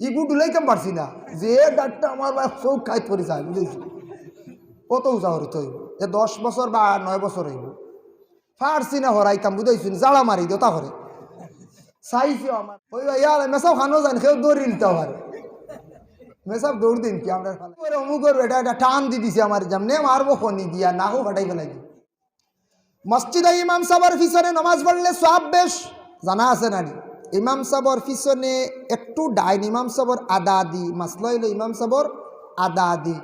ইগু ডুলাইতাম পারছি না? যে ডাকটা আমার বা চৌক খাই পড়ে যায় বুঝেছি কত উঁচা হরিত হইব? এ দশ বছর বা নয় বছর হইব। ফারছি না হরাইতাম বুঝাইছি জালা মারি দেতা হরে চাইছিও আমার। ওই ইয়ার মেসাও খানো জান কেউ দৌড়ি নিতে পারে। মেসাব দৌড় দিন কি আমরা অমুকের এটা একটা টান দি দিছে আমার যেমনে মারবো খনি দিয়া না হোক ফাটাই ফেলাই দিই মসজিদে ইমাম সাবর পিছনে নমাজ পড়লে সব বেশ, জানা আছে নানি ইমাম সাবর পিছনে একটু ডাইন, ইমাম সাবর আদা দি মাসলা হইল ইমাম সাবর আদা দি।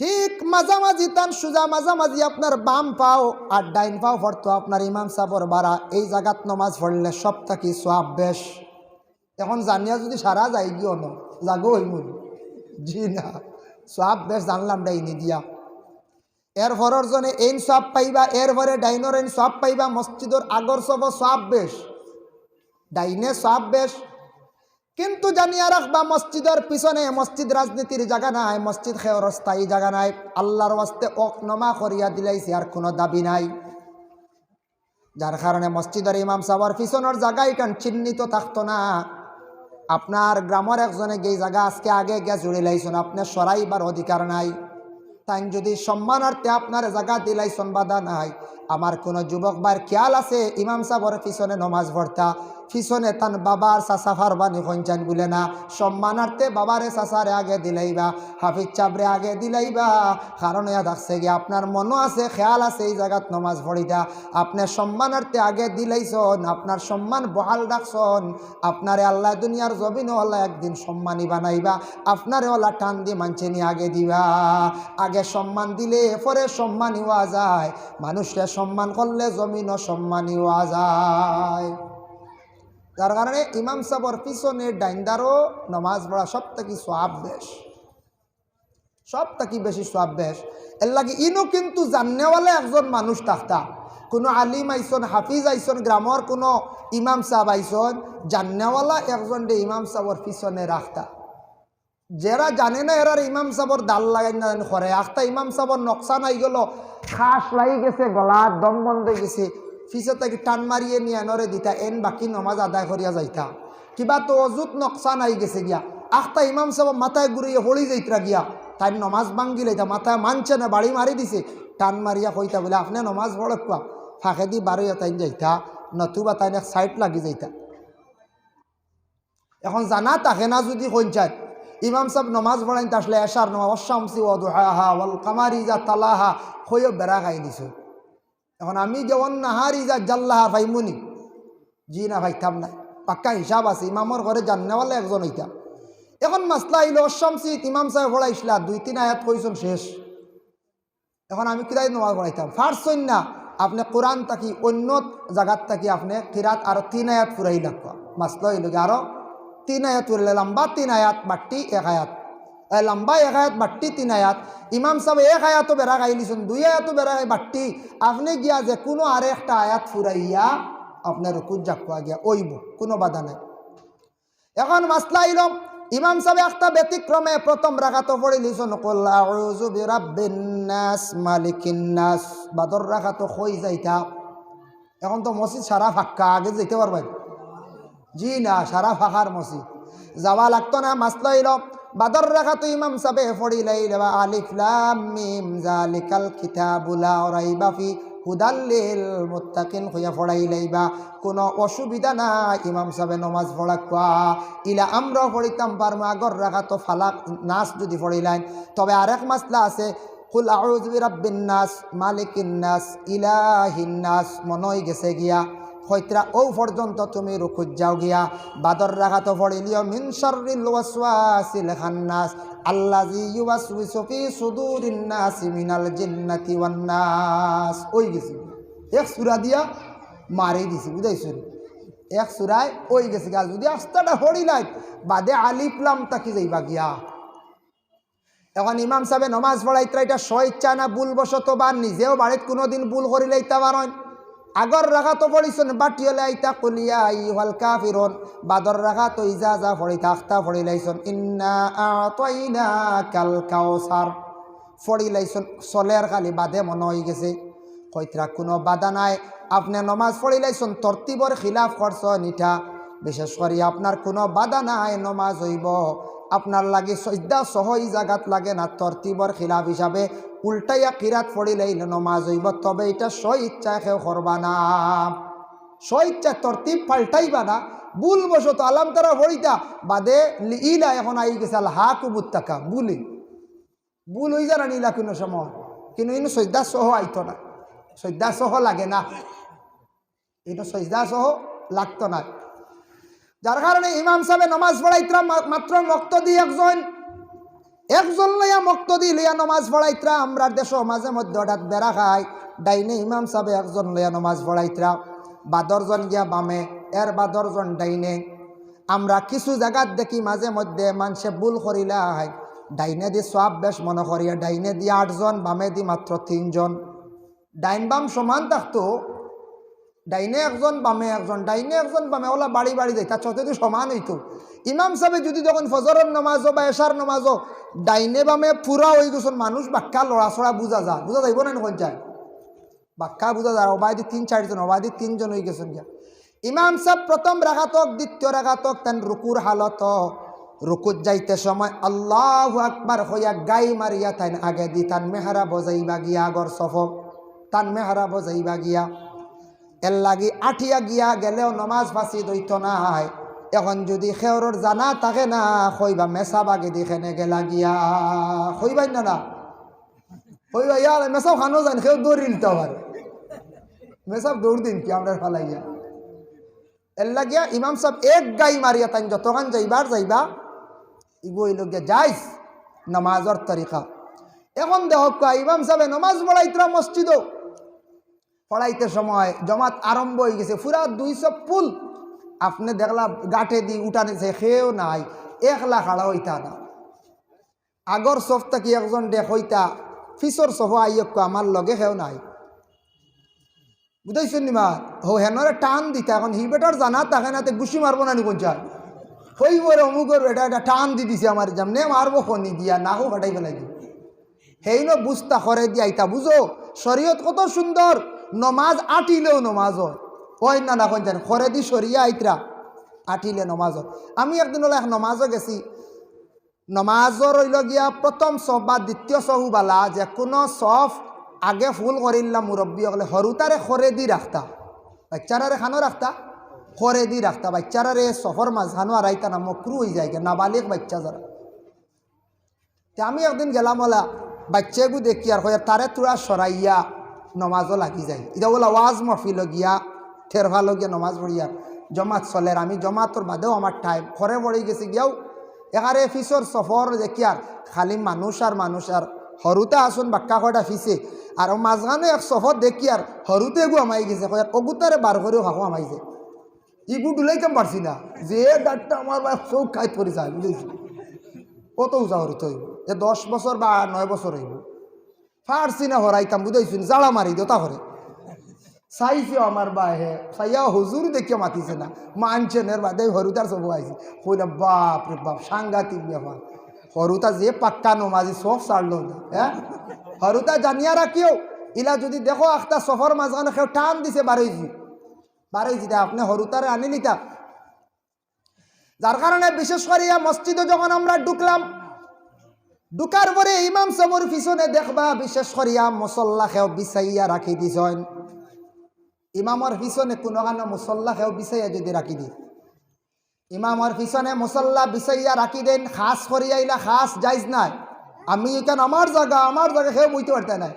ঠিক মাঝামাঝি তান সুজা মাঝামাঝি আপনার বাম পাও আর ডাইন পাও পড়তো আপনার ইমাম সাবর বাড়া। এই জায়গাত নমাজ পড়লে সব থাকি সব বেশ? এখন জানিয়া যদি সারা যাই গিয়ে ন, জাগো হইমুন জি না সব বেশ জানলাম ডাইনি দিয়া। এর ভরর জনে এইন সব পাইবা, এর ভরে ডাইনর এইন সব পাইবা, মসজিদর আগর সব সব বেশ। ডাইনে সব বেশ। কিন্তু জানিয়া রাখবা, মসজিদের পিছনে মসজিদ রাজনীতির জায়গা নাই, মসজিদ খেয়র স্থায়ী জায়গা নাই। আল্লাহর ওয়াস্তে ওক নমা করিয়া দিলাইছে, আর কোনো দাবি নাই। যার কারণে মসজিদের ইমাম সাহর পিছনের জায়গায় কান চিহ্নিত থাকতো না? আপনার গ্রামের একজনে গেই জায়গা আজকে আগে গিয়া জুড়ে লাইছেন আপনার সরাইবার অধিকার নাই। তাই যদি সম্মানার্থে আপনার জায়গা দিলাইছন, বাধা নাই। আমার কোনো যুবক বার খেয়াল আছে? ইমাম সাহর পিছনে নমাজ ভর্তা পিছনে তান বাবার চাচা ফারবানি খঞ্চান বলে না, সম্মানার্থে বাবারে চাচারে আগে দিলাইবা, হাফিজ চাবরে আগে দিলাইবা। কারণ ইয়া থাকছে গিয়ে আপনার মনও আছে, খেয়াল আছে এই জায়গাত নমাজ পড়িতা। আপনার সম্মানার্থে আগে দিলাইছন, আপনার সম্মান বহাল রাখছন। আপনারে আল্লাহ দুনিয়ার জবিনও আল্লাহ একদিন সম্মানী বানাইবা আপনারে ওলা টান দিয়ে মানছে নিয়ে আগে দিবা। আগে সম্মান দিলে পরে সম্মানী হওয়া যায়, মানুষকে সম্মান করলে জমিনও সম্মানী হওয়া যায়। যার কারণে ইমাম সাবর পিছনে ডাইন্দারও নমাজ পড়া সব থেকে সোয়াব বেশ সব থেকে বেশি সোয়াব বেশ এর লাগে ইনো কিন্তু জাননেওয়ালা একজন মানুষ থাকতা কোনো আলিম আইসন, হাফিজ আইসন, গ্রামর কোনো ইমাম সাহেব আইসন, জাননেওয়ালা একজন দে ইমাম সাহর পিছনে রাখতা। যারা জানে না এরার ইমাম সাবর দাল লাগাই না করে আখতা ইমাম সাবর নকশা নাই গেল, খাস লাগি গেছে, গলার দম বন্ধ গেছে। ফিসে তাকে টান মারিয়ে নিয়ে নরে দিতা, এন বাকি নমাজ আদায় করিয়া যাইতা। কিবা তো অজুত নকশা নাই গেছে গিয়া। আখতা ইমাম সাহেব মাথায় ঘুরিয়ে হলি যাইতরা গিয়া। তাই নমাজ ভাঙ্গি লাইতা, মাথায় মানছে না বাড়ি মারি দিছে। টান মারিয়া কইতা বলে, আপনি নমাজ পড়ে কোয়া ফাঁকে দি বারোয়া তাই যাইতা, নতুবা তাই এক সাইড লাগি যাইতা। এখন জানা তাকে না যদি কঞ্চায় ইমাম সাহেব নমাজ পড়াইতে আসলে এশার নমা অশামসি ও দোহা ওয়াল কামারি যা তালা তালাহা হইও বেড়া খাই দিছ। এখন আমি যেমন যা জাল্লাহা ভাইমুনি, জি না ভাইতাম না। পাক্কা হিসাব আছে ইমামর ঘরে জান্নেওয়ালা একজন হইতাম এখন মাসলা আইলো অশামসি ইমাম সাহেব পড়াইছিলা দুই তিন আয়াত কইছেন শেষ। এখন আমি কিরাই নমাজ পড়াইতাম? ফার্স্ট না, আপনি কোরআন থাকি অন্য জায়গাত থাকি, আপনি কিরাত আরও তিন আয়াত ফুরাই লাগবা মাসলা হইল আরও তিন আয়াত ফুরাইলে, লম্বা তিন আয়াত বাট্টি এক আয়াত। লম্বা এক আয়াত বাট্টি তিন আয়াত ইমাম সাহেব এক আয়াতও বেড়া গাইলিছেন দুই আয়াতও বেড়া গাই বাট্টি। আপনি গিয়া যে কোনো আর একটা আয়াত ফুরাইয়া আপনার রুকুত জাকুয়া গিয়া ওইব কোনো বাধা নাই। এখন মাসলা আইলম ইমাম সাহেব একটা ব্যতিক্রমে প্রথম রাখাতো পড়ে লিছন আউযু বিরাব্বিন নাস মালিকিন নাস বাদর রাখাতো কই যাইতা এখন তো মসজিদ সারা ফাঁকা আগে যেতে পারবেন জি না সারা ফাঁকার মসজিদ যাওয়া লাগতো না মাসলা আইলম বাদর রাখাতো ইমাম সাহেব পড়িলাই আলিফ লাম মিম জালিকাল কিতাবুলা রাইবা ফি হুদাল্লিল মুত্তাকিন হইয়া পড়াই লাইবা কোনো অসুবিধা না ইমাম সাহেব নমাজ পড়া কোয়া ইলা আমরাও পড়িতাম পারমু আগর রাখা তো ফালাক নাচ যদি পড়িলাইন তবে আরেক মাসলা আছে, কুল আউযু বিরাব্বিন নাস, মালিকিন নাস, ইলাহিন নাস, মনই গেছে গিয়া। হইতরা ও পর্যন্ত তুমি রুকুত যাও গিয়া। বাদর রাখা তো পড়িলিও মিন শাররিল ওয়াসওয়াসিল খান্নাস আল্লাজি ইউওয়াসউইসু ফি সুদুরিন নাস মিনাল জিন্নাতি ওয়ান নাস ওই গেছি। এক সূরা দিয়া মারি দিছি বুঝাইছো এক সূরায় ওই গেছে গাল যদি আস্তাটা হড়িলাই বাদে আলিফলাম তাকি যাইবা গিয়া। এখন ইমাম সাহেব নমাজ পড়াইতরা এটা স্বইচ্ছা না ভুল বশত বা নিজেও বাড়িত কোনোদিন ভুল করিলাইতে পারেন আগর রাখা তো পড়িছন বাটিয়লে আইতা কলিয়া ইহাল কাফিরন। বাদর রাখা তো ইজা যা ফড়ি থাকতা ফড়ি লাইছন, ইন্না আতাইনা কাল কাউসার। ফড়ি লাইছন, চলের খালি বাদে মনে হয়ে গেছে। কইতরা কোনো বাধা নাই, আপনি নমাজ পড়ি লাইছন, তরতিবর খিলাফ করছন ইটা। বিশেষ করে আপনার কোনো বাধা নাই, নমাজ হইব। আপনার লাগে সজ্জা সহ এই জায়গাত লাগে না তরতিবর খিলাফ হিসাবে উল্টাইয়া কিরাত পড়িলেই নমাজ হইব, তবে এটা স্ব ইচ্ছা কেউ করবা না। স্ব ইচ্ছা তরতিব পাল্টাইবা না, ভুল বসত আলাম তারা হরিতা বাদে ইলা এখন আই গেছে হা কুবুত্তাকা বুলি ভুল। হয়ে যারা নিলা কোনো সময়, কিন্তু ইনু সজ্জা সহ আইত না। সজ্জা সহ লাগে না। ইনু সজ্জা সহ লাগতো না। যার কারণে ইমাম সাহেব নমাজ পড়াইতরা মাত্র মক্ত দি একজন একজন লইয়া মক্ত দি লইয়া নমাজ পড়াইতরা আমরা দেশ মাঝে মধ্যে হঠাৎ বেড়া খায়। ডাইনে ইমাম সাহেব একজন লইয়া নমাজ পড়াইতরা। বাদরজন গিয়া বামে, এর বাদরজন ডাইনে। আমরা কিছু জায়গাত দেখি মাঝে মধ্যে মানুষে ভুল করিলাই ডাইনে দি সব বেশ মনে করিয়া, ডাইনে দি আটজন, বামে দি মাত্র তিনজন। ডাইন বাম সমান থাকতো। ডাইনে একজন, বামে একজন, ডাইনে একজন, বামে, ওলা বাড়ি বাড়ি যাই তার সাথে তো সমান হইতো। ইমাম সাহেব যদি তখন ফজরের নমাজও বা এশার নমাজও ডাইনে বামে পুরা হয়ে গেছেন, মানুষ বাক্কা লড়াছড়া বুঝা যা বুঝা যাইব না কোন চায় বাক্কা বুঝা যায় অবায়দি তিন, চারজন অবায়দি তিনজন হয়ে গেছেন গিয়া। ইমাম সাহেব প্রথম রাখাতক, দ্বিতীয় রাখাতক, তেন রুকুর হালত। রুকুত যাইতে সময় আল্লাহ আকবার হইয়া গাই মারিয়া তাইন আগে দি, তান মেহারা বজাইবা গিয়া আগর সফক তান মেহারা বজাইবা গিয়া এর লাগি আঠিয়া গিয়া গেলেও নমাজ ফাঁসি দইত নাই। এখন যদি খেওরর জানা থাকে না কইবা মেসা বাগে দিখেনে গেলা গিয়া কইবাই না না? কইবা ইয়ার মেসাও খানো জান খেও দৌড়িল তো আবার মেসাব দৌড় দিন কি আমরা ফালাইয়া এর লাগিয়া ইমাম সাহেব এক গাই মারিয়া তাই যতক্ষণ যাইবার যাইবা, ইগো হইল গিয়া যাইস নমাজর তরিকা এখন দেখ ইমাম সাহেব নমাজ পড়াইতরা মসজিদও পড়াইতে সময়, জমাত আরম্ভ হয়ে গেছে পুরা দুইশো ফুল। আপনি দেখলা গাঠে দি উঠানেছে খেয়েও নাই একলা খাড়া হইতা না। আগর সফ থাকি একজন দেখ হইতা, ফিসর সহ আইয়ক আমার লগে খেও নাই। বুঝাইছেন নিমা হো, হেনরে টান দিতা, এখন হি বেটার জানা তাকে না গুছি মারবো না নি পঞ্চায়েত? হইবরে অমুকর এটা এটা টান দি দিছে আমার যেমনে মারবো খনি দিয়া নাকও ফাটাই ফেলাই দিব সেই ন বুঝতা করে দিয়াইতা বুঝো শরীয়ত কত সুন্দর নমাজ আটিলেও নমাজ হয়। ওই না না জানি খরে দি সরিয়া আইতরা, আটিলে নমাজ হয়। আমি একদিন হলে নমাজও গেছি। নমাজর রইল গিয়া প্রথম সফ বা দ্বিতীয় সহু বালা যে কোনো সফ আগে ফুল করিলাম মুরব্বী হলে সৰুতাৰে খৰে দি ৰাখতা। বাচ্চারারে খানো রাখতা খরে দি রাখতা বাচ্চারারে সফর মাঝ খানো আর আইতা না মকরু হয়ে যায় নাবালিক বাচ্চা যারা তে আমি একদিন গেলাম ওলা বাচ্চাগু দেখি আর কয়ে তারে তোরা সরাইয়া নমাজও লাগি যায়। এটা ওলা ওয়াজ মফিল গিয়া ঠের ভালো গিয়া নমাজ পড়িয়া জমাত চলের আমি জমাতর বাদেও আমার টাইম খরে পড়ে গেছি গিয়াও। এখানে ফিসর সফর দেখি আর খালি মানুষ আর মানুষ আর সৰুতে আসুন বাক্কা কয়টা ফিসে আর মাঝখানে এক সফর দেখি আর সৰুতে গু আমাই গেছে। অগুতারে বার করেও হাকো আমাইছে ইগু ডুলাই কেম পারছি না? যে দাঁতটা আমার বা চৌক খাই পড়ে যায় বুঝেছি কত উঁচা হরিত হইব এ দশ বছর বা নয় বছর হইব। ফারছি না হরাইতাম, বুঝাইছুন? জালা মারি দেতা হরে চাইছেও আমার বা হে চাইয়া হুজুর দেখিয়া মাতিছে না। মানছে নের বাদে হরুতার সব আইছে। কইলা, বাপ রে বাপ, সাংঘাতিক ব্যাপার। হরুতা যে পাক্কা নমাজি, সব না হ্যাঁ? হরুতা জানিয়া রাখিও, ইলা যদি দেখো একটা সফর মাঝখানে কেউ টান দিছে বারোইছি বারোইছি তা আপনি হরুতারে আনি নিতা। যার কারণে বিশেষ করে মসজিদে যখন আমরা ঢুকলাম ঢুকার পরে ইমাম সাবর পিছনে দেখবা বিশেষ করিয়া মসল্লা খেও বিচাইয়া রাখি দিছেন ইমামর পিছনে কোনো কারণে মুসল্লা খেও বিচাইয়া যদি রাখি দি ইমামর পিছনে মুসল্লা বিচাইয়া রাখি দেন, খাস করিয়া ইলা খাস যাইজ নাই। আমি এখানে আমার জায়গা আমার জায়গা খেয়ে বইতে পারতে নাই।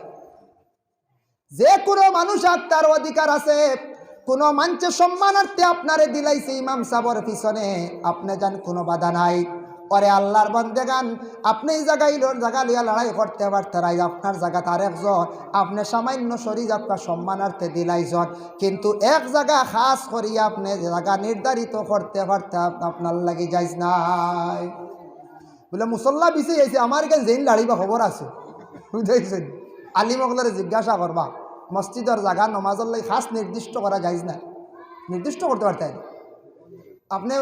যে কোনো মানুষ তার অধিকার আছে, কোনো মানুষের সম্মানার্থে আপনারে দিলাইছে ইমাম সাবর পিছনে আপনি যান কোনো বাধা নাই। পরে আল্লাহর বন্দে গান, আপনি এই জায়গায় লোর জায়গা লিয়া লড়াই করতে পারতেন আপনার জায়গা তার একজন। আপনি সামান্য শরীর আপনার সম্মানার্থে দিলাইছেন, কিন্তু এক জায়গা খাস করিয়া আপনি জায়গা নির্ধারিত করতে পারতে আপনার লাগি যাইস নাই। বলে, মুসল্লা বিছে আইছে আমার এখানে জেন লাড়িবা খবর আছে? বুঝাইছেন। আলিমকলরে জিজ্ঞাসা করবা, মসজিদের জায়গা, নমাজের খাস নির্দিষ্ট করা যাইজ না নির্দিষ্ট করতে পারতেন। আপনি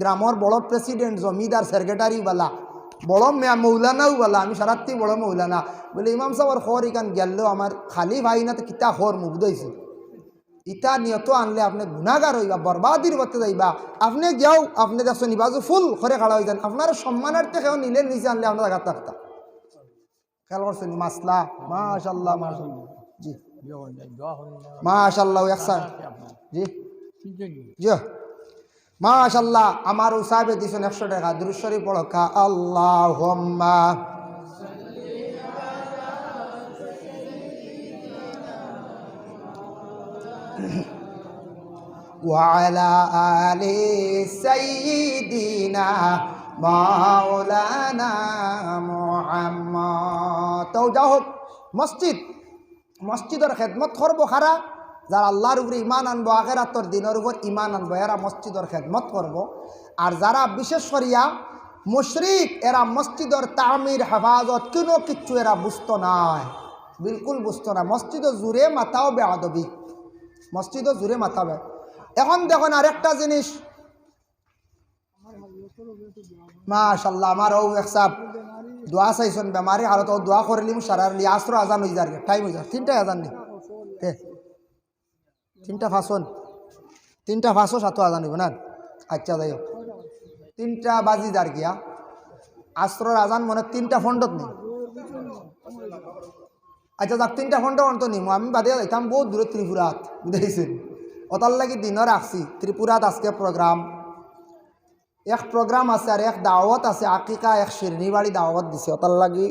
গ্রামের বড় প্রেসিডেন্ট জমিদার সেক্রেটারি বালা বড় মেয়া মৌলানাও বালা আমি সারাত্রি বড় মৌলানা। বলে ইমাম সাহেবের খর ইখান গেলেও আমার খালি ভাই না তো কিতা খর মুগ্ধ হয়েছে ইটা নিয়ত আনলে আপনি গুণাগার হইবা বরবাদির করতে যাইবা। আপনি গিয়াও আপনি দেখছেন নিবাজু ফুল করে খাড়া হয়ে যান। আপনার সম্মানার্থে কেউ নিলে নিচে আনলে আপনার জায়গা থাকতা খেয়াল করছেন মাসলা মাশাল্লাহ মাশাল্লাহ জি। মাশাল্লাহ জি। জি মাশাল্লাহ আমার উসাবে দিছেন একশো টাকা দুরুশ্বরী পড়কা আল্লাহ وعلى آل سيدنا মাওলানা মুহাম্মদ তো যাও হোক মসজিদ মসজিদের খেদমত করব খারা যারা আল্লাহর উপরে ইমান আনব, আখেরাতর দিনের উপর ইমান আনব, এরা মসজিদের খেদমত করব। আর যারা বিশেষ করিয়া মুশরিক, এরা মসজিদের তামির, হেফাজত, কোনো কিচ্ছু এরা বুঝতো নাই বিলকুল বুঝতো না। মসজিদও জুড়ে মাথাও বেআদবি। মসজিদও জুড়ে মাথা বে এখন দেখুন আরেকটা জিনিস। মাশাল্লাহ আমার ও এক সাপ দোয়া চাইছেন, বেমারি হালত ও দোয়া করলিম সারারলি আশ্র আজান হয়ে যার টাইম হয়ে যার। তিনটা আজান নি। তে তিনটা ফাঁসন তিনটা ফাঁসো সাতো আজান হইব না? আচ্ছা যাই হোক। তিনটা বাজি যার গিয়া। আশ্রর আজান মনে তিনটা ফন্ডত নেই। আচ্ছা যাক, তিনটা ফন্ড অন্ত নিম আমি বাদে যাইতাম বহুত দূরে ত্রিপুরাত বুঝাইছেন ওটার লাগি দিনও রাখছি ত্রিপুরাত আজকে প্রোগ্রাম এক প্রোগ্রাম আছে আর এক দাওয়াত আছে। আকিকা এক শিরনি দাওয়াত দিছে। ওটার লাগি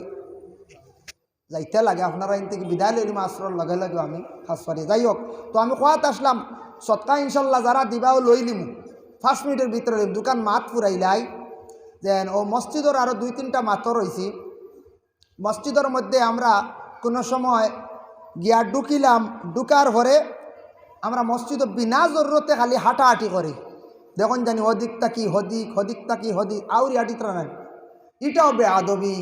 যাইতে লাগে, আপনারা এন থেকে বিদায় লইলিম আশ্রর লগে লগে আমি পারি যাই হোক তো আমি কোয়াত আসলাম, সৎকা ইনশাল্লাহ যারা দিবাও লইলিম পাঁচ মিনিটের ভিতরে। দোকান মাত ফুরাইলাই দেন ও মসজিদর আরও দুই তিনটা মাত রয়েছি মসজিদের মধ্যে আমরা কোনো সময় গিয়া ঢুকিলাম ঢুকার পরে আমরা মসজিদ বিনা জরুরতে খালি হাঁটাহাঁটি করি। দেখুন জানি হদিকটা কি হদিক হদিকটা কি হদিক আউরি হাঁটিতরা নাই। এটাও বে আদবি।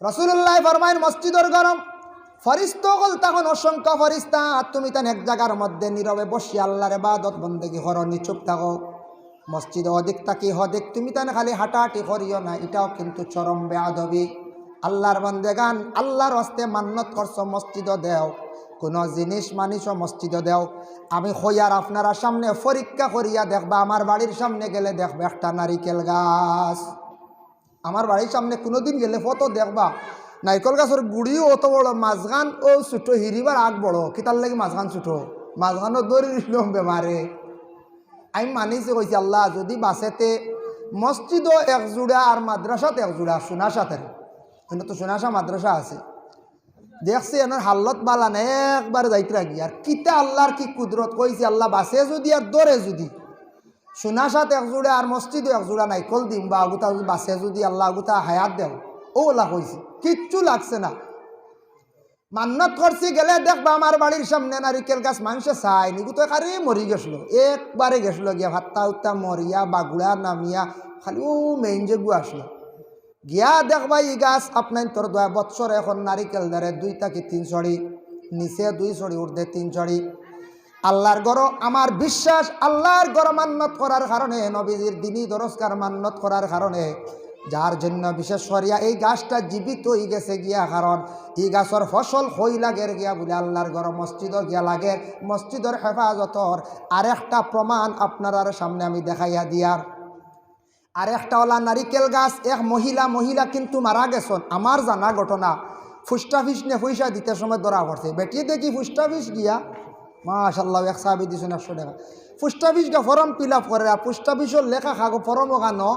রসুল্লাহ ফরমাইন মসজিদর গরম। ফরিস্ত তখন অসংখ্য ফরিস্তা তুমি তেন এক জায়গার মধ্যে নীরবে বসি আল্লাহরে বাদত বন্দেগি হরণি চুপ থাকো। মসজিদে অধিক তাকি হদিক, তুমি তেন খালি হাঁটাহাঁটি করিও না, এটাও কিন্তু চরম বেআদবি আল্লাহর বন্দেগান, আল্লাহর হস্তে মান্নত করছ মসজিদ দেও। কোনো জিনিস মানিস মসজিদ দেও। আমি হইয়ার আপনারা সামনে পরীক্ষা করিয়া দেখবা, আমার বাড়ির সামনে গেলে দেখবা একটা নারিকেল গাছ। আমার বাড়ির সামনে কোনোদিন গেলে ফটো দেখবা। নাইকল গাছের গুড়িও অত বড় মাঝখান ও ছোটো হিরিবার আগ বড়। কিতার লাগে মাঝখান ছোটো মাঝখানও দৌড়ি বেমারে আমি মানিছি কইছি আল্লাহ, যদি বাসেতে মসজিদও এক জোড়া আর মাদ্রাসাত এক জোড়া সোনাসাতে কিন্তু তো সোনাসা মাদ্রাসা আছে। দেখছি এনার হাল্লত বালান একবার যাইতে রাখি আর কিতা আল্লাহর কি কুদরত কইছি আল্লাহ বাসে যদি আর দরে যদি। সোনাসাত এক জোড়া আর মসজিদও এক জোড়া নাইকল দিম, বা আগুতা বাসে যদি আল্লাহ আগুতা হায়াত দেও। ও ওলা কইছি, কিচ্ছু লাগছে না। মান্নত করছি, গেলে দেখবা আমার বাড়ির সামনে নারিকেল গাছ মানুষে চাই। নিগু তো কারে মরি গেছিল। একবারে গেছিল গিয়া ভাত্তা উত্তা মরিয়া, বাগুড়া নামিয়া, খালি ও মেইন যে গু আসলো। গিয়া দেখবা ই গাছ আপনার তোর দয়া, বৎসর এখন নারিকেল ধরে দুইটা কি তিন ছড়ি নিচে দুই ছড়ি উর্ধে তিন ছড়ি আল্লাহর গর, আমার বিশ্বাস আল্লাহর গর মান্নত করার কারণে, নবীজির দিনই দরস্কার মান্নত করার কারণে, যার জন্য বিশেষ করিয়া এই গাছটা জীবিত হয়ে গেছে গিয়া, কারণ এই গাছের ফসল হই লাগের গিয়া বলে আল্লাহর গর মসজিদর গিয়া লাগে, মসজিদর হেফাজতর আরেকটা প্রমাণ আপনার সামনে আমি দেখাইয়া দিয়ার আর একটা ওলা নারিকেল গাছ, এক মহিলা মহিলা কিন্তু মারা গেছন, আমার জানা ঘটনা। ফুস্টাফিস নে পয়সা দিতে সময় ধরা পড়ছে। বেটি দেখি ফুস্টাফিস গিয়া মাশাল্লাহ এক সাহাবি দিছেন একশো টাকা। গা ফর্ম ফিল আপ করে আর ফুস্টাফিসের লেখা খাগো ফর্ম ওখানো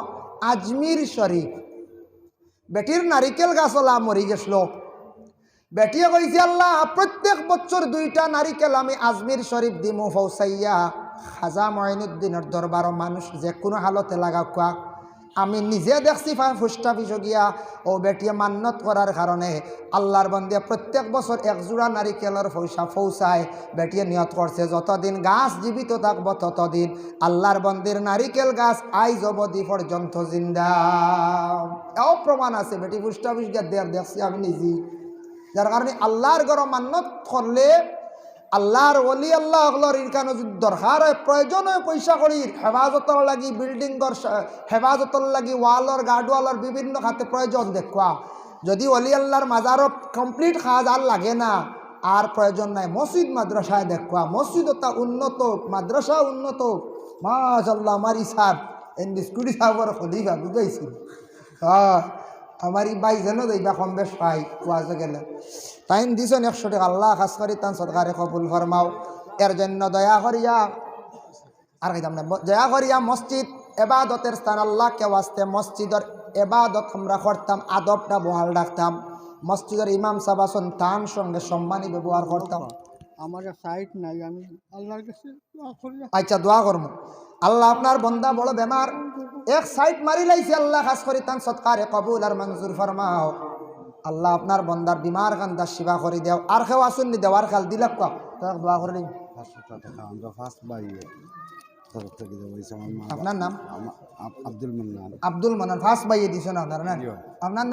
আজমির শরীফ। বেটির নারিকেল গাছ ওলা মরি গেছিল বেটিয়ে কইছে, আল্লাহ, প্রত্যেক বছর দুইটা নারিকেল আমি আজমির শরীফ দিমু, ফৌসাইয়া খাজা মঈনুদ্দিনের দরবার মানুষ যে কোনো হালতে লাগা কোয়া আমি নিজে দেখছি ফুস্টা পিছু গিয়া ও বেটিয়ে মান্নত করার কারণে আল্লাহর বন্দিয়া প্রত্যেক বছর একজোড়া নারিকেলের পয়সা ফৌসায় বেটিয়ে নিয়ত করছে যতদিন গাছ জীবিত থাকব, ততদিন আল্লাহর বন্দির নারিকেল গাছ আইজ অবধি পর্যন্ত জিন্দা। এও প্রমাণ আছে, বেটি গিয়া দেড় দেখছি আমি নিজেই। যার কারণে আল্লাহর গর মান্নত করলে আল্লাহর অলি আল্লাহ অগলর ইরকানো দরকার হয় প্রয়োজন পয়সা করি, হেফাজতর লাগি বিল্ডিংর হেফাজতর লাগি ওয়ালর গার্ডওয়ালর বিভিন্ন খাতে প্রয়োজন দেখুয়া। যদি অলি আল্লাহর মাজারত কমপ্লিট খাজ আর লাগে না, আর প্রয়োজন নাই। মসজিদ, মাদ্রাসায় দেখবা মসজিদ তা উন্নত, মাদ্রাসা উন্নত। মাশাল্লাহ আমার ইসাব এন্ডি স্কুটি সাহর খলিফা বুঝাইছি হ্যাঁ আমার এই যেন যাইবা কম বেশ পাই কোয়াজে গেলে। টাইম দিছেন একশো টাকা। আল্লাহ খাস করি তান সরকারে কবুল ফরমাও। এর জন্য দয়া করিয়া আর খাইতাম না দয়া করিয়া মসজিদ এবাদতের স্থান আল্লাহকে ওয়াস্তে মসজিদের এবাদত আমরা করতাম আদবটা বহাল রাখতাম। মসজিদের ইমাম সাবাসন তান সঙ্গে সম্মানী ব্যবহার করতাম। আমার সাইট নাই আমি আল্লাহর কাছে আচ্ছা দোয়া করম। আল্লাহ আপনার বন্দা বড় বেমার। এক সাইড মারি লাইছে আল্লাহ খাস করি তান সৎকারে কবুল আর মঞ্জুর ফরমাও। আল্লাহ আপনার বন্দার বিমার কান্দা সেবা করে দেও। আর খেও আসুন নি দেওয়ার খাল দিলাক কা তার দোয়া করে আপনার নাম? আব- আব্দুল মান্নান। আব্দুল মানান ফার্স্ট বাইয়ে দিছেন আপনার না? আপনার